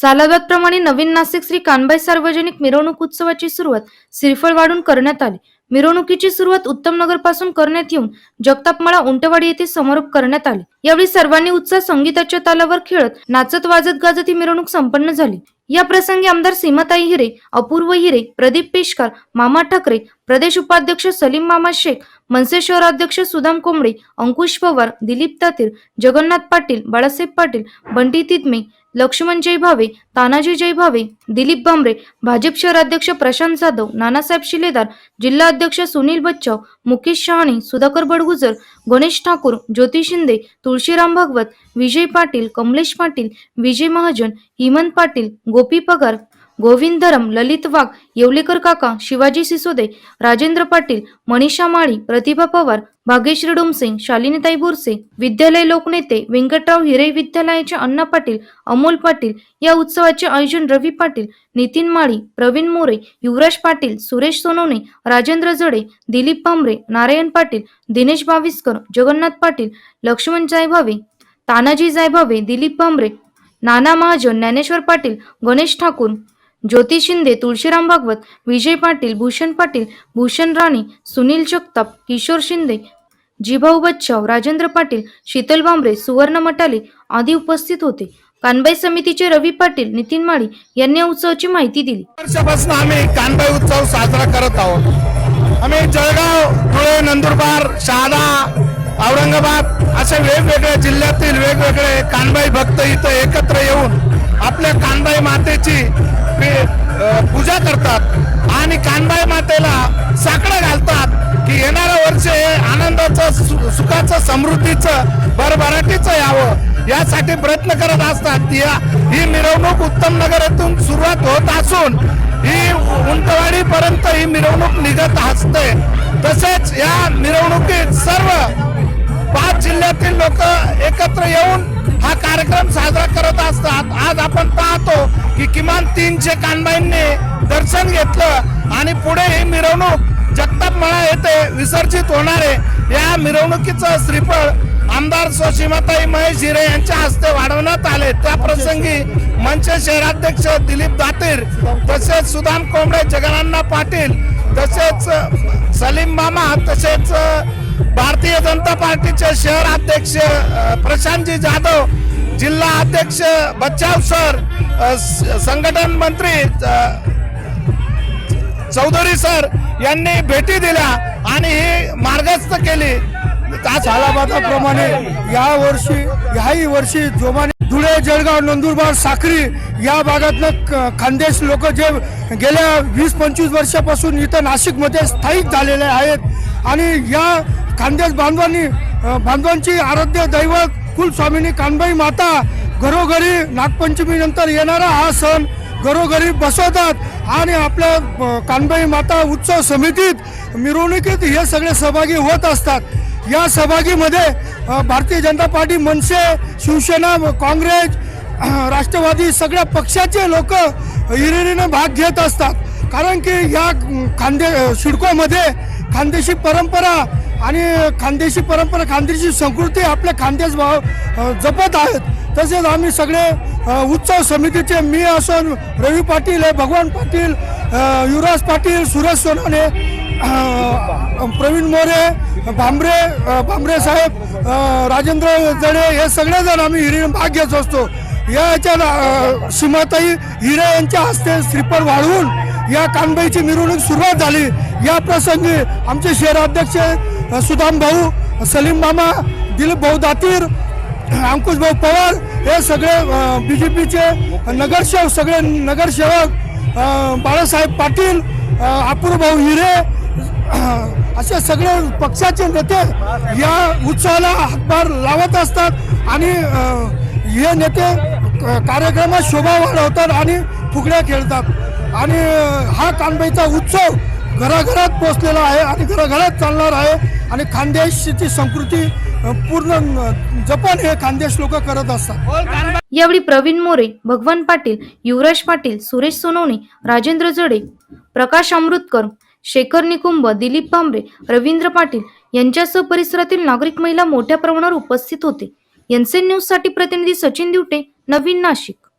सालाबादप्रमाणे नवीन नाशिक श्री कानबाई सार्वजनिक मिरवणूक उत्सवाची सुरुवात श्रीफळवाडून करण्यात आली. मिरवणुकीची सुरुवात उत्तम नगरपासून करण्यात येऊन जगतापमाळा उंटवाडी येथे समारोप करण्यात आले. यावेळी सर्वांनी उत्साह संगीताच्या तालावर खेळत नाचत वाजत गाजत ही मिरवणूक संपन्न झाली. या प्रसंगी आमदार सीमाताई हिरे अपूर्व हिरे प्रदीप पेशकार मामा ठाकरे प्रदेश उपाध्यक्ष सलीम मामा शेख मनसे शहराध्यक्ष सुदाम कोंबडे अंकुश पवार दिलीप तातीर जगन्नाथ पाटील बाळासाहेब पाटील बंटी तितमे लक्ष्मण जय भावे तानाजी जय भावे दिलीप भांबरे भाजप शहराध्यक्ष प्रशांत जाधव नानासाहेब शिलेदार जिल्हा अध्यक्ष सुनील बच्चाव मुकेश शहाणे सुधाकर बडगुजर गणेश ठाकूर ज्योती शिंदे तुळशीराम भागवत विजय पाटील कमलेश पाटील विजय महाजन हेमंत पाटील गोपी पगार गोविंद धरम ललित वाघ येवलेकर काका शिवाजी सिसोदे राजेंद्र पाटील मनीषा माळी प्रतिभा पवार भाग्यश्री डोमसिंग शालिनीताई बोरसे विद्यालय लोकनेते व्यंकटराव हिरे विद्यालयाचे अण्णा पाटील अमोल पाटील या उत्सवाचे आयोजन रवी पाटील नितीन माळी प्रवीण मोरे युवराज पाटील सुरेश सोनवणे राजेंद्र जडे दिलीप भांबरे नारायण पाटील दिनेश बाविस्कर जगन्नाथ पाटील लक्ष्मण जायभावे तानाजी जायभावे दिलीप भांबरे नाना महाजन ज्ञानेश्वर पाटील गणेश ठाकूर ज्योती शिंदे तुळशीराम भागवत विजय पाटील भूषण पाटील भूषण राणे सुनील जगताप किशोर शिंदे जिभाऊ बच्चाव राजेंद्र पाटील शीतल बांबरे सुवर्ण मटाले आदी उपस्थित होते. कानबाई समितीचे रवी पाटील नितीन माळी यांनी या उत्सवाची माहिती दिली. वर्षापासून आम्ही कानबाई उत्सव साजरा करत आहोत. आम्ही जळगाव धुळे नंदुरबार शहादा औरंगाबाद अशा वेगवेगळ्या जिल्ह्यातील वेगवेगळे कानबाई भक्त इथं एकत्र येऊन आपल्या कानबाई मातेची पूजा करतात आणि कानबाई मातेला साकडं घालतात की येणारं वर्ष हे आनंदाचं सु- सुखाचं समृद्धीचं भरभराटीचं यावं. यासाठी प्रयत्न करत असतात. या ही मिरवणूक उत्तम नगर येथून सुरुवात होत असून ही उंटवाडी पर्यंत ही मिरवणूक निघत असते. तसेच या मिरवणुकीत सर्व पाच जिल्ह्यातील लोक एकत्र येऊन हा कार्यक्रम साजरा करत असतात. आज आपण पाहतो की किमान तीनशे कानबाईंनी दर्शन घेतलं आणि पुढे ही मिरवणूक जगताप मळा येथे विसर्जित होणारे या मिरवणुकीचं श्रीफळ आमदार सुशीमाताई महेश हिरे यांच्या हस्ते वाढवण्यात आले. त्या प्रसंगी मंच शहराध्यक्ष दिलीप दातीर तसेच सुदाम कोंबडे जगनान्ना पाटील तसेच सलीम मामा तसेच भारतीय जनता पार्टीचे शहर अध्यक्ष प्रशांतजी जाधव जिल्हा अध्यक्ष बच्चाव सर संघटन मंत्री चौधरी सर यांनी भेटी दिल्या आणि ही मार्गस्थ केली. सालाबादाप्रमाणे या वर्षी याही वर्षी जोमाने धुळे जळगाव नंदुरबार साखरी या भागातनं खानदेश लोक जे गेल्या वीस पंचवीस वर्षापासून इथं नाशिकमध्ये स्थायिक झालेले आहेत. आणि या खानदेश बांधवांनी बांधवांची आराध्य दैवत कुलस्वामिनी कानबाई माता घरोघरी नागपंचमी नंतर येणारा हा सण घरोघरी बसवतात आणि आपल्या कानबाई माता उत्सव समितीत मिरवणुकीत हे सगळे सहभागी होत असतात. या सहभागीमध्ये भारतीय जनता पार्टी मनसे शिवसेना काँग्रेस राष्ट्रवादी सगळ्या पक्षाचे लोक हिरिरीने भाग घेत असतात. कारण की या खानदे सिडकोमध्ये खानदेशी परंपरा आणि खानदेशी परंपरा खानदेशी संस्कृती आपल्या खानदेश भाव जपत आहेत. तसेच आम्ही सगळे उत्सव समितीचे मी असून रवी पाटील भगवान पाटील युवराज पाटील सुरेश सोनवणे प्रवीण मोरे भांबरे भांबरे साहेब राजेंद्र जडे हे सगळेजण आम्ही हिरे भाग घेत असतो. या याच्यात सीमाताई हिरे यांच्या हस्ते श्रीफळ वाढवून या कानबाईची मिरवणूक सुरुवात झाली. या प्रसंगी आमचे शहराध्यक्ष सुदाम भाऊ सलीम मामा दिलीप भाऊ दातीर अंकुश भाऊ पवार हे सगळे बी जे पीचे नगरसेवक सगळे नगरसेवक बाळासाहेब पाटील अ, भाऊ हिरे असे सगळे पक्षाचे नेते या उत्सवाला हातभार लावत असतात आणि हे नेते कार्यक्रमात शोभा वाढवतात आणि फुगड्या खेळतात. आणि हा कानबाईचा उत्सव घराघरात पोचलेला आहे आणि घराघरात चालणार आहे. आणि खानदेशची संस्कृती पूर्ण जपान हे खानदेश लोक करत असतात. यावेळी प्रवीण मोरे भगवान पाटील युवराज पाटील सुरेश सोनवणे राजेंद्र जडे प्रकाश अमृतकर शेखर निकुंभ दिलीप भांबरे रवींद्र पाटील यांच्यासह परिसरातील नागरिक महिला मोठ्या प्रमाणावर उपस्थित होते. एनसेन न्यूजसाठी प्रतिनिधी सचिन दिवटे नवीन नाशिक.